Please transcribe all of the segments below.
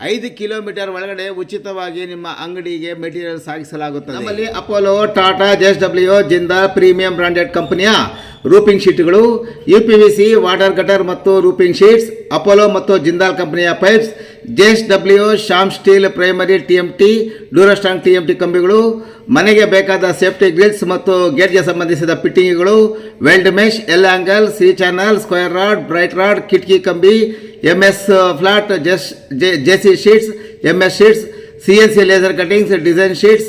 ಐದು ಕಿಲೋಮೀಟರ್ ಒಳಗಡೆ ಉಚಿತವಾಗಿ ನಿಮ್ಮ ಅಂಗಡಿಗೆ ಮೆಟೀರಿಯಲ್ ಸಾಗಿಸಲಾಗುತ್ತದೆ. ನಮ್ಮಲ್ಲಿ Apollo Tata JS W Jindal premium branded ಕಂಪನಿಯ roofing ಶೀಟ್ಗಳು U P V C water gutter ಮತ್ತು ರೂಪಿಂಗ್ ಶೀಟ್ಸ್ ಅಪೋಲೋ ಮತ್ತು ಜಿಂದಾಲ್ ಕಂಪನಿಯ pipes J S W Shyam steel primary T M T, ಡ್ಯೂರಸ್ಟಾಂಗ್ T M T ಕಂಬಿಗಳು, ಮನೆಗೆ ಬೇಕಾದ safety grills ಮತ್ತು ಗೇಟ್ಗೆ ಸಂಬಂಧಿಸಿದ ಫಿಟ್ಟಿಂಗ್ಗಳು, weld mesh, L angle C channel, square rod, bright rod, ಕಿಟಕಿ ಕಂಬಿ M S flat, J S J C sheets M S sheets, C N C laser cuttings design sheets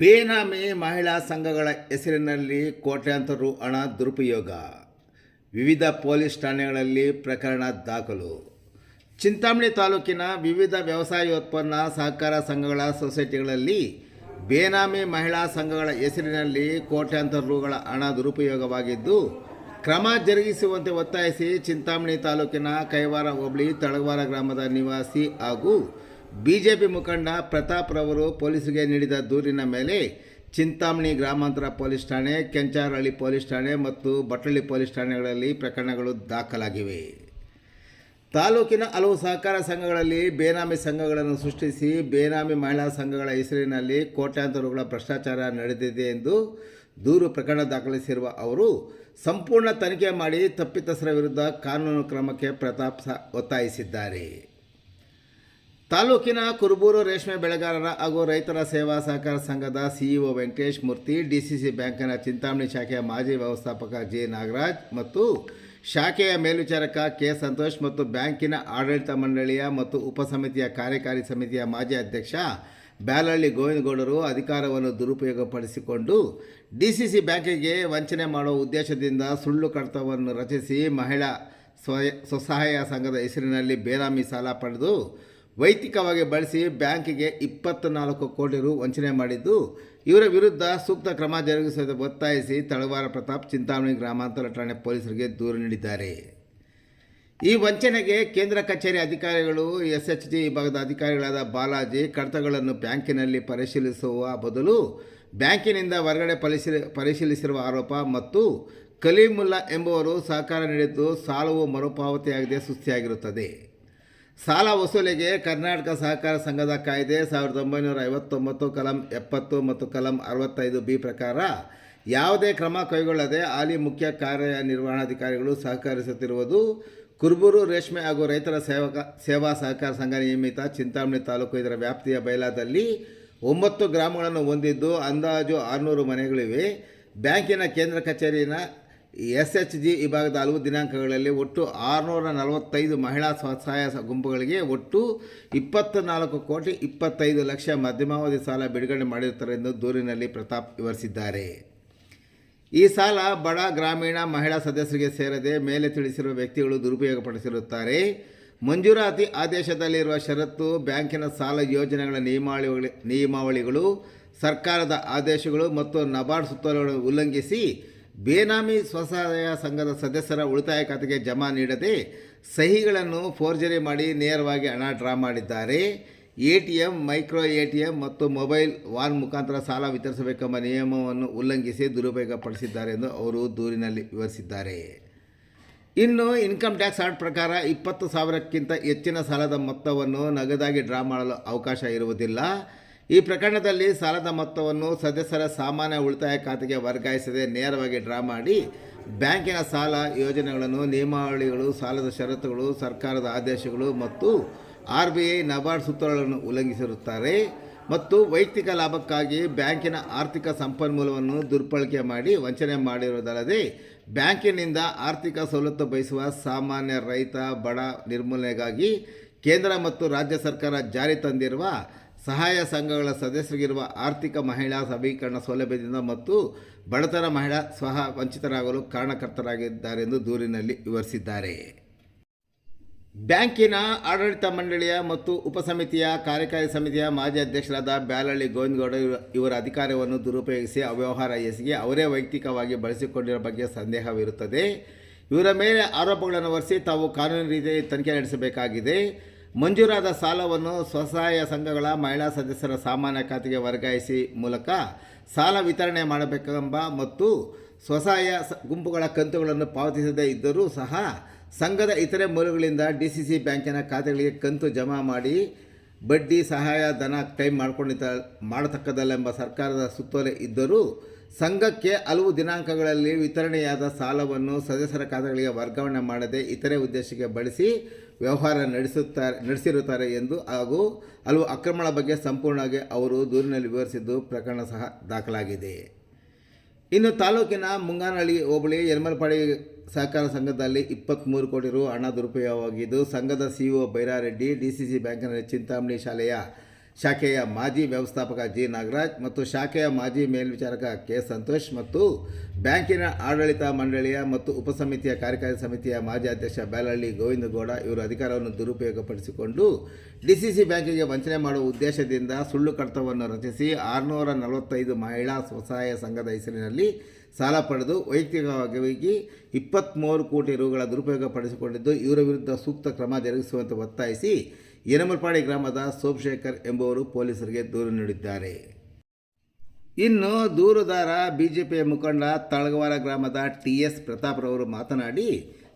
ಬೇನಾಮಿ ಮಹಿಳಾ ಸಂಘಗಳ ಹೆಸರಿನಲ್ಲಿ ಕೋಟ್ಯಾಂತರ ರು ಹಣ ದುರುಪಯೋಗ. ವಿವಿಧ ಪೊಲೀಸ್ ಠಾಣೆಗಳಲ್ಲಿ ಪ್ರಕರಣ ದಾಖಲು. ಚಿಂತಾಮಣಿ ತಾಲೂಕಿನ ವಿವಿಧ ವ್ಯವಸಾಯೋತ್ಪನ್ನ ಸಹಕಾರ ಸಂಘಗಳ ಸೊಸೈಟಿಗಳಲ್ಲಿ ಬೇನಾಮಿ ಮಹಿಳಾ ಸಂಘಗಳ ಹೆಸರಿನಲ್ಲಿ ಕೋಟ್ಯಾಂತರ ರುಗಳ ಹಣ ದುರುಪಯೋಗವಾಗಿದ್ದು, ಕ್ರಮ ಜರುಗಿಸುವಂತೆ ಒತ್ತಾಯಿಸಿ ಚಿಂತಾಮಣಿ ತಾಲೂಕಿನ ಕೈವಾರ ಹೋಬಳಿ ತಳವಾರ ಗ್ರಾಮದ ನಿವಾಸಿ ಹಾಗೂ ಬಿಜೆಪಿ ಮುಖಂಡ ಪ್ರತಾಪ್ ರವರು ಪೊಲೀಸರಿಗೆ ನೀಡಿದ ದೂರಿನ ಮೇಲೆ ಚಿಂತಾಮಣಿ ಗ್ರಾಮಾಂತರ ಪೊಲೀಸ್ ಠಾಣೆ, ಕೆಂಚಾರಹಳ್ಳಿ ಪೊಲೀಸ್ ಠಾಣೆ ಮತ್ತು ಬಟ್ಟಳ್ಳಿ ಪೊಲೀಸ್ ಠಾಣೆಗಳಲ್ಲಿ ಪ್ರಕರಣಗಳು ದಾಖಲಾಗಿವೆ. ತಾಲೂಕಿನ ಹಲವು ಸಹಕಾರ ಸಂಘಗಳಲ್ಲಿ ಬೇನಾಮಿ ಸಂಘಗಳನ್ನು ಸೃಷ್ಟಿಸಿ ಬೇನಾಮಿ ಮಹಿಳಾ ಸಂಘಗಳ ಹೆಸರಿನಲ್ಲಿ ಕೋಟ್ಯಾಂತರ ರುಗಳ ಭ್ರಷ್ಟಾಚಾರ ನಡೆದಿದೆ ಎಂದು ದೂರು ಪ್ರಕರಣ ದಾಖಲಿಸಿರುವ ಅವರು, ಸಂಪೂರ್ಣ ತನಿಖೆ ಮಾಡಿ ತಪ್ಪಿತಸ್ಥರ ವಿರುದ್ಧ ಕಾನೂನು ಕ್ರಮಕ್ಕೆ ಪ್ರತಾಪ್ ಒತ್ತಾಯಿಸಿದ್ದಾರೆ. ತಾಲೂಕಿನ ಕುರುಬೂರು ರೇಷ್ಮೆ ಬೆಳೆಗಾರರ ಹಾಗೂ ರೈತರ ಸೇವಾ ಸಹಕಾರ ಸಂಘದ ಸಿಇಒ ವೆಂಕಟೇಶ್ ಮೂರ್ತಿ, ಡಿಸಿಸಿ ಬ್ಯಾಂಕಿನ ಚಿಂತಾಮಣಿ ಶಾಖೆಯ ಮಾಜಿ ವ್ಯವಸ್ಥಾಪಕ ಜೆ ನಾಗರಾಜ್ ಮತ್ತು ಶಾಖೆಯ ಮೇಲ್ವಿಚಾರಕ ಕೆ ಸಂತೋಷ್ ಮತ್ತು ಬ್ಯಾಂಕಿನ ಆಡಳಿತ ಮಂಡಳಿಯ ಮತ್ತು ಉಪಸಮಿತಿಯ ಕಾರ್ಯಕಾರಿ ಸಮಿತಿಯ ಮಾಜಿ ಅಧ್ಯಕ್ಷ ಬ್ಯಾಲಹಳ್ಳಿ ಗೋವಿಂದಗೌಡರು ಅಧಿಕಾರವನ್ನು ದುರುಪಯೋಗಪಡಿಸಿಕೊಂಡು ಡಿಸಿಸಿ ಬ್ಯಾಂಕಿಗೆ ವಂಚನೆ ಮಾಡುವ ಉದ್ದೇಶದಿಂದ ಸುಳ್ಳು ಕಡತವನ್ನು ರಚಿಸಿ ಮಹಿಳಾ ಸ್ವಯ ಸ್ವಸಹಾಯ ಸಂಘದ ಹೆಸರಿನಲ್ಲಿ ಬೇನಾಮಿ ಸಾಲ ಪಡೆದು ವೈಯಕ್ತಿಕವಾಗಿ ಬಳಸಿ ಬ್ಯಾಂಕಿಗೆ ಇಪ್ಪತ್ತು ನಾಲ್ಕು ಕೋಟಿ ರು ವಂಚನೆ ಮಾಡಿದ್ದು, ಇವರ ವಿರುದ್ಧ ಸೂಕ್ತ ಕ್ರಮ ಜರುಗಿಸುವುದು ಒತ್ತಾಯಿಸಿ ತಳವಾರ ಪ್ರತಾಪ್ ಚಿಂತಾಮಣಿ ಗ್ರಾಮಾಂತರ ಠಾಣೆ ಪೊಲೀಸರಿಗೆ ದೂರು ನೀಡಿದ್ದಾರೆ. ಈ ವಂಚನೆಗೆ ಕೇಂದ್ರ ಕಚೇರಿ ಅಧಿಕಾರಿಗಳು ಎಸ್ ಎಚ್ ಜಿ ವಿಭಾಗದ ಅಧಿಕಾರಿಗಳಾದ ಬಾಲಾಜಿ ಕಡತಗಳನ್ನು ಬ್ಯಾಂಕಿನಲ್ಲಿ ಪರಿಶೀಲಿಸುವ ಬದಲು ಬ್ಯಾಂಕಿನಿಂದ ಹೊರಗಡೆ ಪರಿಶೀಲಿ, ಪರಿಶೀಲಿಸಿರುವ ಆರೋಪ ಮತ್ತು ಕಲೀಮುಲ್ಲಾ ಎಂಬುವರು ಸಹಕಾರ ನೀಡಿದ್ದು ಸಾಲವು ಮರುಪಾವತಿಯಾಗದೆ ಸುಸ್ತಿಯಾಗಿರುತ್ತದೆ ಸಾಲ ವಸೂಲಿಗೆ ಕರ್ನಾಟಕ ಸಹಕಾರ ಸಂಘದ ಕಾಯ್ದೆ ಸಾವಿರದ ಒಂಬೈನೂರ ಐವತ್ತೊಂಬತ್ತು, ಕಲಂ ಎಪ್ಪತ್ತು ಮತ್ತು ಕಲಂ ಅರವತ್ತೈದು ಬಿ ಪ್ರಕಾರ ಯಾವುದೇ ಕ್ರಮ ಕೈಗೊಳ್ಳದೆ ಹಾಲಿ ಮುಖ್ಯ ಕಾರ್ಯನಿರ್ವಹಣಾಧಿಕಾರಿಗಳು ಸಹಕರಿಸುತ್ತಿರುವುದು ಕುರುಬೂರು, ರೇಷ್ಮೆ ಹಾಗೂ ರೈತರ ಸೇವಕ, ಸೇವಾ ಸಹಕಾರ ಸಂಘ ನಿಯಮಿತ ಚಿಂತಾಮಣಿ ತಾಲೂಕು ಇದರ ವ್ಯಾಪ್ತಿಯ ಬಯಲಾದಲ್ಲಿ ಒಂಬತ್ತು ಗ್ರಾಮಗಳನ್ನು ಹೊಂದಿದ್ದು ಅಂದಾಜು ಆರುನೂರು ಮನೆಗಳಿವೆ. ಬ್ಯಾಂಕಿನ ಕೇಂದ್ರ ಕಚೇರಿನ ಎಸ್ ಎಚ್ ಜಿ ವಿಭಾಗದ ಹಲವು ದಿನಾಂಕಗಳಲ್ಲಿ ಒಟ್ಟು ಆರುನೂರ ನಲವತ್ತೈದು ಮಹಿಳಾ ಸ್ವಸಹಾಯ ಗುಂಪುಗಳಿಗೆ ಒಟ್ಟು ಇಪ್ಪತ್ತ ನಾಲ್ಕು ಕೋಟಿ ಇಪ್ಪತ್ತೈದು ಲಕ್ಷ ಮಧ್ಯಮಾವಧಿ ಸಾಲ ಬಿಡುಗಡೆ ಮಾಡಿರುತ್ತಾರೆ ಎಂದು ದೂರಿನಲ್ಲಿ ಪ್ರತಾಪ್ ವಿವರಿಸಿದ್ದಾರೆ. ಈ ಸಾಲ ಬಡ ಗ್ರಾಮೀಣ ಮಹಿಳಾ ಸದಸ್ಯರಿಗೆ ಸೇರದೆ ಮೇಲೆ ತಿಳಿಸಿರುವ ವ್ಯಕ್ತಿಗಳು ದುರುಪಯೋಗಪಡಿಸಿರುತ್ತಾರೆ. ಮಂಜೂರಾತಿ ಆದೇಶದಲ್ಲಿರುವ ಷರತ್ತು, ಬ್ಯಾಂಕಿನ ಸಾಲ ಯೋಜನೆಗಳ ನಿಯಮಾವಳಿ, ನಿಯಮಾವಳಿಗಳು, ಸರ್ಕಾರದ ಆದೇಶಗಳು ಮತ್ತು ನಬಾರ್ಡ್ ಸುತ್ತೋಲೆಗಳನ್ನು ಉಲ್ಲಂಘಿಸಿ ಬೇನಾಮಿ ಸ್ವಸಹಾಯ ಸಂಘದ ಸದಸ್ಯರ ಉಳಿತಾಯ ಖಾತೆಗೆ ಜಮಾ ನೀಡದೆ ಸಹಿಗಳನ್ನು ಫೋರ್ಜರಿ ಮಾಡಿ ನೇರವಾಗಿ ಹಣ ಡ್ರಾ ಮಾಡಿದ್ದಾರೆ. A T M micro A T M ಮತ್ತು ಮೊಬೈಲ್ ವಾನ್ ಮುಖಾಂತರ ಸಾಲ ವಿತರಿಸಬೇಕೆಂಬ ನಿಯಮವನ್ನು ಉಲ್ಲಂಘಿಸಿ ದುರುಪಯೋಗಪಡಿಸಿದ್ದಾರೆ ಎಂದು ಅವರು ದೂರಿನಲ್ಲಿ ವಿವರಿಸಿದ್ದಾರೆ. ಇನ್ನು ಇನ್ಕಮ್ ಟ್ಯಾಕ್ಸ್ ಆರ್ಟ್ ಪ್ರಕಾರ ಇಪ್ಪತ್ತು ಸಾವಿರಕ್ಕಿಂತ ಹೆಚ್ಚಿನ ಸಾಲದ ಮೊತ್ತವನ್ನು ನಗದಾಗಿ ಡ್ರಾ ಮಾಡಲು ಅವಕಾಶ ಇರುವುದಿಲ್ಲ. ಈ ಪ್ರಕರಣದಲ್ಲಿ ಸಾಲದ ಮೊತ್ತವನ್ನು ಸದಸ್ಯರ ಸಾಮಾನ್ಯ ಉಳಿತಾಯ ಖಾತೆಗೆ ವರ್ಗಾಯಿಸದೆ ನೇರವಾಗಿ ಡ್ರಾ ಮಾಡಿ ಬ್ಯಾಂಕಿನ ಸಾಲ ಯೋಜನೆಗಳನ್ನು ನಿಯಮಾವಳಿಗಳು, ಸಾಲದ ಷರತ್ತುಗಳು, ಸರ್ಕಾರದ ಆದೇಶಗಳು ಮತ್ತು ಆರ್ ಬಿ ಐ ನಬಾರ್ಡ್ ಸುತ್ತೋಲೆಗಳನ್ನು ಉಲ್ಲಂಘಿಸಿರುತ್ತಾರೆ ಮತ್ತು ವೈಯಕ್ತಿಕ ಲಾಭಕ್ಕಾಗಿ ಬ್ಯಾಂಕಿನ ಆರ್ಥಿಕ ಸಂಪನ್ಮೂಲವನ್ನು ದುರ್ಬಳಕೆ ಮಾಡಿ ವಂಚನೆ ಮಾಡಿರುವುದಲ್ಲದೆ ಬ್ಯಾಂಕಿನಿಂದ ಆರ್ಥಿಕ ಸವಲತ್ತು ಬಯಸುವ ಸಾಮಾನ್ಯ ರೈತ ಬಡ ನಿರ್ಮೂಲನೆಗಾಗಿ ಕೇಂದ್ರ ಮತ್ತು ರಾಜ್ಯ ಸರ್ಕಾರ ಜಾರಿ ತಂದಿರುವ ಸಹಾಯ ಸಂಘಗಳ ಸದಸ್ಯರಿಗಿರುವ ಆರ್ಥಿಕ ಮಹಿಳಾ ಸಬಲೀಕರಣ ಸೌಲಭ್ಯದಿಂದ ಮತ್ತು ಬಡತನ ಮಹಿಳಾ ಸ್ವಹ ವಂಚಿತರಾಗಲು ಕಾರಣಕರ್ತರಾಗಿದ್ದಾರೆಂದು ದೂರಿನಲ್ಲಿ ವಿವರಿಸಿದ್ದಾರೆ. ಬ್ಯಾಂಕಿನ ಆಡಳಿತ ಮಂಡಳಿಯ ಮತ್ತು ಉಪಸಮಿತಿಯ ಕಾರ್ಯಕಾರಿ ಸಮಿತಿಯ ಮಾಜಿ ಅಧ್ಯಕ್ಷರಾದ ಬ್ಯಾಲಳ್ಳಿ ಗೋವಿಂದಗೌಡ ಇವ- ಇವರ ಅಧಿಕಾರವನ್ನು ದುರುಪಯೋಗಿಸಿ ಅವ್ಯವಹಾರ ಎಸಗಿ ಅವರೇ ವೈಯಕ್ತಿಕವಾಗಿ ಬಳಸಿಕೊಂಡಿರುವ ಬಗ್ಗೆ ಸಂದೇಹವಿರುತ್ತದೆ. ಇವರ ಮೇಲೆ ಆರೋಪಗಳನ್ನು ಹೊರಿಸಿ ತಾವು ಕಾನೂನು ರೀತಿಯಲ್ಲಿ ತನಿಖೆ ನಡೆಸಬೇಕಾಗಿದೆ. ಮಂಜೂರಾದ ಸಾಲವನ್ನು ಸ್ವಸಹಾಯ ಸಂಘಗಳ ಮಹಿಳಾ ಸದಸ್ಯರ ಸಾಮಾನ್ಯ ಖಾತೆಗೆ ವರ್ಗಾಯಿಸಿ ಮೂಲಕ ಸಾಲ ವಿತರಣೆ ಮಾಡಬೇಕೆಂಬ ಮತ್ತು ಸ್ವಸಹಾಯ ಗುಂಪುಗಳ ಕಂತುಗಳನ್ನು ಪಾವತಿಸದೇ ಇದ್ದರೂ ಸಹ ಸಂಘದ ಇತರೆ ಮೂಲಗಳಿಂದ ಡಿ ಸಿ ಸಿ ಬ್ಯಾಂಕಿನ ಖಾತೆಗಳಿಗೆ ಕಂತು ಜಮಾ ಮಾಡಿ ಬಡ್ಡಿ, ಸಹಾಯ, ಧನ ಕ್ಲೈಮ್ ಮಾಡಿಕೊಂಡಿದ್ದ ಮಾಡತಕ್ಕದಲ್ಲೆಂಬ ಸರ್ಕಾರದ ಸುತ್ತೋಲೆ ಇದ್ದರೂ ಸಂಘಕ್ಕೆ ಹಲವು ದಿನಾಂಕಗಳಲ್ಲಿ ವಿತರಣೆಯಾದ ಸಾಲವನ್ನು ಸದಸ್ಯರ ಖಾತೆಗಳಿಗೆ ವರ್ಗಾವಣೆ ಮಾಡದೆ ಇತರೆ ಉದ್ದೇಶಕ್ಕೆ ಬಳಸಿ ವ್ಯವಹಾರ ನಡೆಸುತ್ತಾರೆ ನಡೆಸಿರುತ್ತಾರೆ ಎಂದು ಹಾಗೂ ಹಲವು ಅಕ್ರಮಗಳ ಬಗ್ಗೆ ಸಂಪೂರ್ಣವಾಗಿ ಅವರು ದೂರಿನಲ್ಲಿ ವಿವರಿಸಿದ್ದು ಪ್ರಕರಣ ಸಹ ದಾಖಲಾಗಿದೆ. ಇನ್ನು ತಾಲೂಕಿನ ಮುಂಗಾನಹಳ್ಳಿ ಹೋಬಳಿ ಯಲ್ಮಲ್ಪಾಡಿ ಸಹಕಾರ ಸಂಘದಲ್ಲಿ ಇಪ್ಪತ್ತ್ಮೂರು ಕೋಟಿ ರು ಹಣ ದುರುಪಯೋಗವಾಗಿದ್ದು, ಸಂಘದ ಸಿಇಒ ಬೈರಾರೆಡ್ಡಿ ಡಿಸಿಸಿ ಬ್ಯಾಂಕಿನ ಚಿಂತಾಮಣಿ ಶಾಲೆಯ ಶಾಖೆಯ ಮಾಜಿ ವ್ಯವಸ್ಥಾಪಕ ಜಿ. ನಾಗರಾಜ್ ಮತ್ತು ಶಾಖೆಯ ಮಾಜಿ ಮೇಲ್ವಿಚಾರಕ ಕೆ. ಸಂತೋಷ್ ಮತ್ತು ಬ್ಯಾಂಕಿನ ಆಡಳಿತ ಮಂಡಳಿಯ ಮತ್ತು ಉಪಸಮಿತಿಯ ಕಾರ್ಯಕಾರಿ ಸಮಿತಿಯ ಮಾಜಿ ಅಧ್ಯಕ್ಷ ಬ್ಯಾಲಹಳ್ಳಿ ಗೋವಿಂದಗೌಡ ಇವರು ಅಧಿಕಾರವನ್ನು ದುರುಪಯೋಗಪಡಿಸಿಕೊಂಡು ಡಿಸಿಸಿ ಬ್ಯಾಂಕಿಗೆ ವಂಚನೆ ಮಾಡುವ ಉದ್ದೇಶದಿಂದ ಸುಳ್ಳು ಕಡತವನ್ನು ರಚಿಸಿ ಆರುನೂರ ನಲವತ್ತೈದು ಮಹಿಳಾ ಸ್ವಸಹಾಯ ಸಂಘದ ಹೆಸರಿನಲ್ಲಿ ಸಾಲ ಪಡೆದು ವೈಯಕ್ತಿಕವಾಗಿ ಇಪ್ಪತ್ತ್ಮೂರು ಕೋಟಿ ರುಗಳ ದುರುಪಯೋಗ ಪಡಿಸಿಕೊಂಡಿದ್ದು ಇವರ ವಿರುದ್ಧ ಸೂಕ್ತ ಕ್ರಮ ಜರುಗಿಸುವಂತೆ ಒತ್ತಾಯಿಸಿ ಯನಮಲ್ಪಾಡಿ ಗ್ರಾಮದ ಸೋಮಶೇಖರ್ ಎಂಬುವರು ಪೊಲೀಸರಿಗೆ ದೂರು ನೀಡಿದ್ದಾರೆ. ಇನ್ನು ದೂರುದಾರ ಬಿಜೆಪಿಯ ಮುಖಂಡ ತಳಗವಾರ ಗ್ರಾಮದ ಟಿ ಎಸ್ ಪ್ರತಾಪ್ರವರು ಮಾತನಾಡಿ,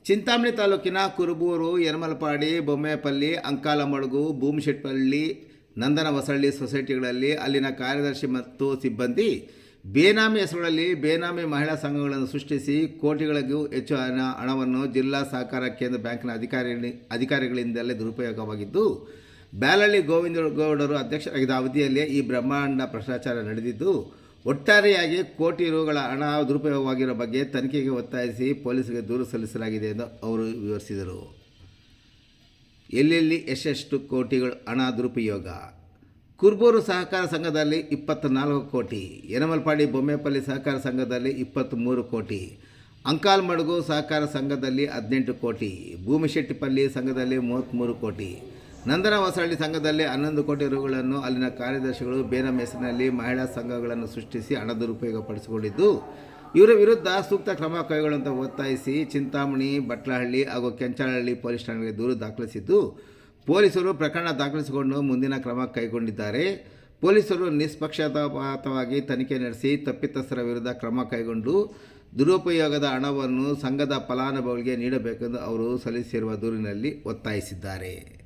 ಚಿಂತಾಮಣಿ ತಾಲೂಕಿನ ಕುರುಬೂರು, ಯರಮಲಪಾಡಿ, ಬೊಮ್ಮೆಪಲ್ಲಿ, ಅಂಕಾಲಮಡುಗು ಭೂಮಿಶೆಟ್ಪಲ್ಲಿ ನಂದನ ಹೊಸಳ್ಳಿ ಸೊಸೈಟಿಗಳಲ್ಲಿ ಅಲ್ಲಿನ ಕಾರ್ಯದರ್ಶಿ ಮತ್ತು ಸಿಬ್ಬಂದಿ ಬೇನಾಮಿ ಹೆಸರುಗಳಲ್ಲಿ ಬೇನಾಮಿ ಮಹಿಳಾ ಸಂಘಗಳನ್ನು ಸೃಷ್ಟಿಸಿ ಕೋಟಿಗಳಿಗೂ ಹೆಚ್ಚು ಹಣ ಹಣವನ್ನು ಜಿಲ್ಲಾ ಸಹಕಾರ ಕೇಂದ್ರ ಬ್ಯಾಂಕ್ನ ಅಧಿಕಾರಿ ಅಧಿಕಾರಿಗಳಿಂದಲೇ ದುರುಪಯೋಗವಾಗಿದ್ದು, ಬ್ಯಾಲಳ್ಳಿ ಗೋವಿಂದಗೌಡರು ಅಧ್ಯಕ್ಷರಾಗಿದ್ದ ಅವಧಿಯಲ್ಲೇ ಈ ಬ್ರಹ್ಮಾಂಡ ಭ್ರಷ್ಟಾಚಾರ ನಡೆದಿದ್ದು, ಒಟ್ಟಾರೆಯಾಗಿ ಕೋಟಿ ರುಗಳ ಹಣ ದುರುಪಯೋಗವಾಗಿರೋ ಬಗ್ಗೆ ತನಿಖೆಗೆ ಒತ್ತಾಯಿಸಿ ಪೊಲೀಸರಿಗೆ ದೂರು ಸಲ್ಲಿಸಲಾಗಿದೆ ಎಂದು ಅವರು ವಿವರಿಸಿದರು. ಎಲ್ಲೆಲ್ಲಿ ಎಷ್ಟೆಷ್ಟು ಕೋಟಿಗಳು ಹಣ ದುರುಪಯೋಗ? ಕುರ್ಬೂರು ಸಹಕಾರ ಸಂಘದಲ್ಲಿ ಇಪ್ಪತ್ತ್ನಾಲ್ಕು ಕೋಟಿ, ಯನಮಲ್ಪಾಡಿ ಬೊಮ್ಮೆಪಲ್ಲಿ ಸಹಕಾರ ಸಂಘದಲ್ಲಿ ಇಪ್ಪತ್ತ್ಮೂರು ಕೋಟಿ ಅಂಕಾಲ್ಮಡುಗು ಸಹಕಾರ ಸಂಘದಲ್ಲಿ ಹದಿನೆಂಟು ಕೋಟಿ, ಭೂಮಿಶೆಟ್ಟಿಪಲ್ಲಿ ಸಂಘದಲ್ಲಿ ಮೂವತ್ತ್ಮೂರು ಕೋಟಿ ನಂದನ ಹೊಸಹಳ್ಳಿ ಸಂಘದಲ್ಲಿ ಹನ್ನೊಂದು ಕೋಟಿ ರುಗಳನ್ನು ಅಲ್ಲಿನ ಕಾರ್ಯದರ್ಶಿಗಳು ಬೇನಮ್ ಹೆಸರಿನಲ್ಲಿ ಮಹಿಳಾ ಸಂಘಗಳನ್ನು ಸೃಷ್ಟಿಸಿ ಹಣ ದುರುಪಯೋಗಪಡಿಸಿಕೊಂಡಿದ್ದು ಇವರ ವಿರುದ್ಧ ಸೂಕ್ತ ಕ್ರಮ ಕೈಗೊಳ್ಳುವಂತೆ ಒತ್ತಾಯಿಸಿ ಚಿಂತಾಮಣಿ, ಬಟ್ಲಹಳ್ಳಿ ಹಾಗೂ ಕೆಂಚನಹಳ್ಳಿ ಪೊಲೀಸ್ ಠಾಣೆಗೆ ದೂರು ದಾಖಲಿಸಿದ್ದು ಪೊಲೀಸರು ಪ್ರಕರಣ ದಾಖಲಿಸಿಕೊಂಡು ಮುಂದಿನ ಕ್ರಮ ಕೈಗೊಂಡಿದ್ದಾರೆ. ಪೊಲೀಸರು ನಿಷ್ಪಕ್ಷಪಾತವಾಗಿ ತನಿಖೆ ನಡೆಸಿ ತಪ್ಪಿತಸ್ಥರ ವಿರುದ್ಧ ಕ್ರಮ ಕೈಗೊಂಡು ದುರುಪಯೋಗದ ಹಣವನ್ನು ಸಂಘದ ಫಲಾನುಭವಿಗಳಿಗೆ ನೀಡಬೇಕೆಂದು ಅವರು ಸಲ್ಲಿಸಿರುವ ದೂರಿನಲ್ಲಿ ಒತ್ತಾಯಿಸಿದ್ದಾರೆ.